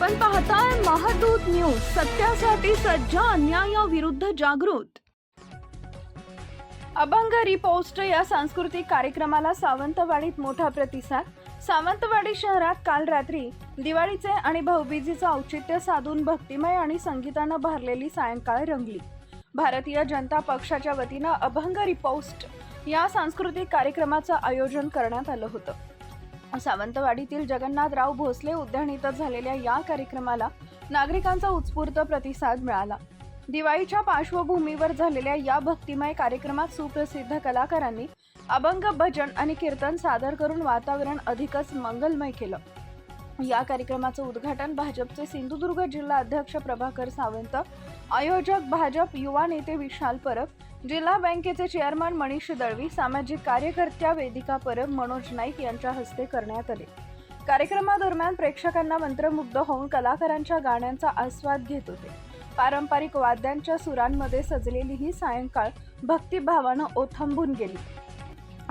आपण पाहताय महादूत न्यूज सत्यासाठी सज्ज अन्यायाविरुद्ध जागृत. अभंग रिपोस्ट या सांस्कृतिक कार्यक्रमाला सावंतवाडीत मोठा प्रतिसाद. सावंतवाडी शहरात काल रात्री दिवाळीचे आणि भाऊबीजीचं औचित्य साधून भक्तिमय आणि संगीतानं भरलेली सायंकाळ रंगली. भारतीय जनता पक्षाच्या वतीनं अभंग रिपोस्ट या सांस्कृतिक कार्यक्रमाचं आयोजन करण्यात आलं होतं. सावंतवाडीतील जगन्नाथराव भोसले उद्यान इथं झालेल्या या कार्यक्रमाला नागरिकांचा उत्स्फूर्त प्रतिसाद मिळाला. दिवाळीच्या पार्श्वभूमीवर झालेल्या या भक्तिमय कार्यक्रमात सुप्रसिद्ध कलाकारांनी अभंग भजन आणि कीर्तन सादर करून वातावरण अधिकच मंगलमय केलं. या कार्यक्रमाचं उद्घाटन भाजपचे सिंधुदुर्ग जिल्हा अध्यक्ष प्रभाकर सावंत आयोजक भाजप युवा नेते विशाल परब जिल्हा बँकेचे चेअरमन मनीष दळवी सामाजिक कार्यकर्त्या वेदिका परब मनोज नाईक यांच्या हस्ते करण्यात आले. कार्यक्रमादरम्यान प्रेक्षकांना मंत्रमुग्ध होऊन कलाकारांच्या गाण्यांचा आस्वाद घेत होते. पारंपरिक वाद्यांच्या सुरांमध्ये सजलेली ही सायंकाळ भक्तिभावानं ओथंबून गेली.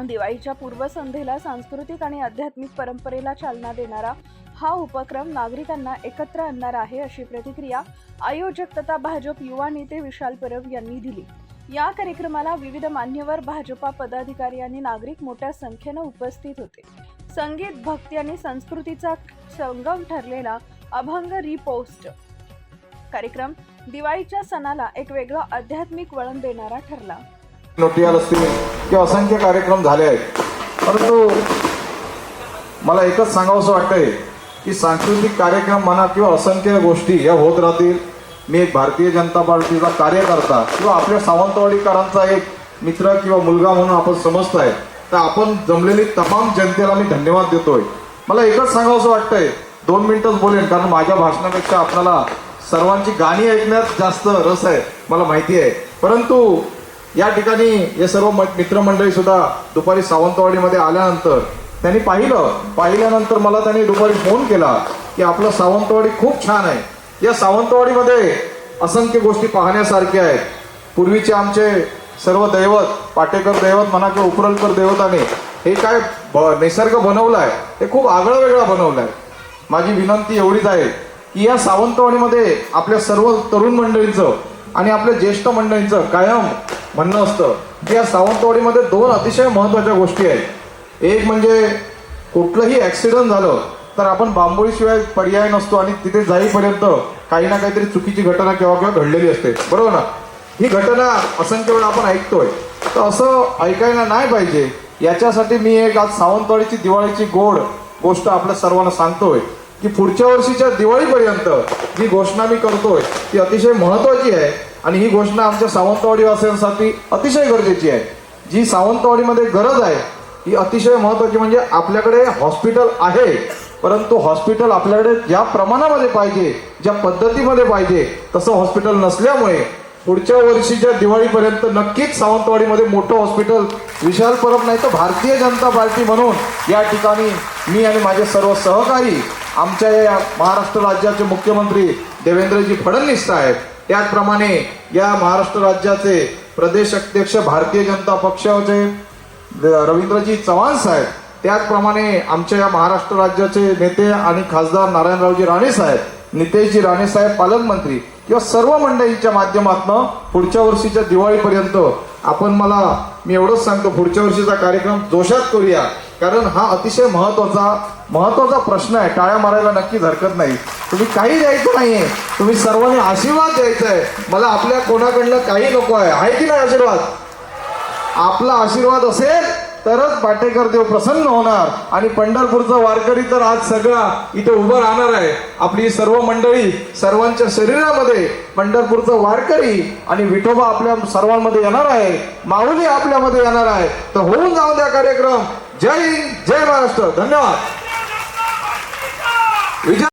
दिवाळीच्या पूर्वसंध्येला सांस्कृतिक आणि आध्यात्मिक परंपरेला चालना देणारा हा उपक्रम नागरिकांना एकत्र आणणार आहे अशी प्रतिक्रिया आयोजक तथा भाजप युवा नेते विशाल परब यांनी दिली. या कार्यक्रमाला विविध मान्यवर भाजपा पदाधिकारी आणि नागरिक मोठ्या संख्येनं उपस्थित होते. संगीत भक्ती आणि संस्कृतीचा संगम ठरलेला अभंग रिपोस्ट. कार्यक्रम दिवाळीच्या सणाला एक वेगळं आध्यात्मिक वळण देणारा ठरला. नोटियाल असतील किंवा असंख्य कार्यक्रम झाले आहेत. परंतु मला एकच सांगावंसं वाटतंय. की सांस्कृतिक कार्यक्रम म्हणा किंवा असंख्य गोष्टी या होत राहतील. मी एक भारतीय जनता पार्टीचा कार्यकर्ता किंवा आपल्या सावंतवाडीकरांचा एक मित्र किंवा मुलगा म्हणून आपण समजताय तर आपण जमलेली तमाम जनतेला मी धन्यवाद देतोय. मला एकच सांगावंसं वाटतंय. दोन मिनिटच बोलेन कारण माझ्या भाषणापेक्षा आपल्याला सर्वांची गाणी ऐकण्यात जास्त रस आहे मला माहिती आहे. परंतु या ठिकाणी हे सर्व म- मित्रमंडळी सुद्धा दुपारी सावंतवाडीमध्ये आल्यानंतर त्यांनी पाहिलं. पाहिल्यानंतर मला त्यांनी दुपारी फोन केला की आपलं सावंतवाडी खूप छान आहे. या सावंतवाडीमध्ये असंख्य गोष्टी पाहण्यासारख्या आहेत. पूर्वीचे आमचे सर्व दैवत पाटेकर दैवत म्हणा किंवा उपरलकर दैवताने हे काय ब- निसर्ग बनवलं आहे हे खूप आगळा वेगळा आहे माझी विनंती एवढीच आहे की या सावंतवाडीमध्ये आपल्या सर्व तरुण मंडळींचं आणि आपल्या ज्येष्ठ मंडळींचं कायम म्हणणं असतं की या सावंतवाडीमध्ये दोन अतिशय महत्त्वाच्या गोष्टी आहेत. एक म्हणजे कुठलंही ॲक्सिडंट झालं तर आपण बांबोळीशिवाय पर्याय नसतो आणि तिथे जाईपर्यंत काही ना काहीतरी चुकीची घटना केव्हा केव्हा घडलेली असते. बरोबर ना? ही घटना असंख्य वेळा आपण ऐकतोय. तर असं ऐकायला नाही पाहिजे. याच्यासाठी मी एक आज सावंतवाडीची दिवाळीची गोड गोष्ट आपल्या सर्वांना सांगतोय की पुढच्या वर्षीच्या दिवाळीपर्यंत जी घोषणा मी करतोय ती अतिशय महत्वाची आहे आणि ही घोषणा आमच्या सावंतवाडीवासियांसाठी अतिशय गरजेची आहे. जी सावंतवाडीमध्ये गरज आहे ही अतिशय महत्वाची म्हणजे आपल्याकडे हॉस्पिटल आहे परंतु हॉस्पिटल आपल्याकडे ज्या प्रमाणामध्ये पाहिजे ज्या पद्धतीमध्ये पाहिजे तसं हॉस्पिटल नसल्यामुळे पुढच्या वर्षीच्या दिवाळीपर्यंत नक्कीच सावंतवाडीमध्ये मोठं हॉस्पिटल विशाल परब नाही तर भारतीय जनता पार्टी म्हणून या ठिकाणी मी आणि माझे सर्व सहकारी आमच्या या महाराष्ट्र राज्याचे मुख्यमंत्री देवेंद्रजी फडणवीस साहेब त्याचप्रमाणे या महाराष्ट्र राज्याचे प्रदेश अध्यक्ष भारतीय जनता पक्षाचे रवींद्रजी चव्हाण साहेब त्याचप्रमाणे आमच्या या महाराष्ट्र राज्याचे नेते आणि खासदार नारायणरावजी राणे साहेब नितेशजी राणे साहेब पालकमंत्री किंवा सर्व मंडळींच्या माध्यमातून पुढच्या वर्षीच्या दिवाळीपर्यंत आपण मला मी एवढंच सांगतो पुढच्या वर्षीचा कार्यक्रम जोशात करूया. कारण हा अतिशय महत्त्वाचा महत्त्वाचा प्रश्न आहे. टाळ्या मारायला नक्कीच हरकत नाही. तुम्ही काही द्यायचं नाहीये. तुम्ही सर्वांनी आशीर्वाद द्यायचा आहे. मला आपल्या कोणाकडनं काही नको आहे. आहे की नाही आशीर्वाद? आपला आशीर्वाद असेल तरच पाटेकर देव प्रसन्न होणार. आणि पंढरपूरचा वारकरी तर आज सगळा इथे उभं राहणार आहे. आपली सर्व मंडळी सर्वांच्या शरीरामध्ये पंढरपूरचा वारकरी आणि विठोबा आपल्या सर्वांमध्ये येणार आहे. माऊली आपल्यामध्ये येणार आहे. तर होऊन जाऊ द्या कार्यक्रम. जय हिंद जय महाराष्ट्र. धन्यवाद. विजय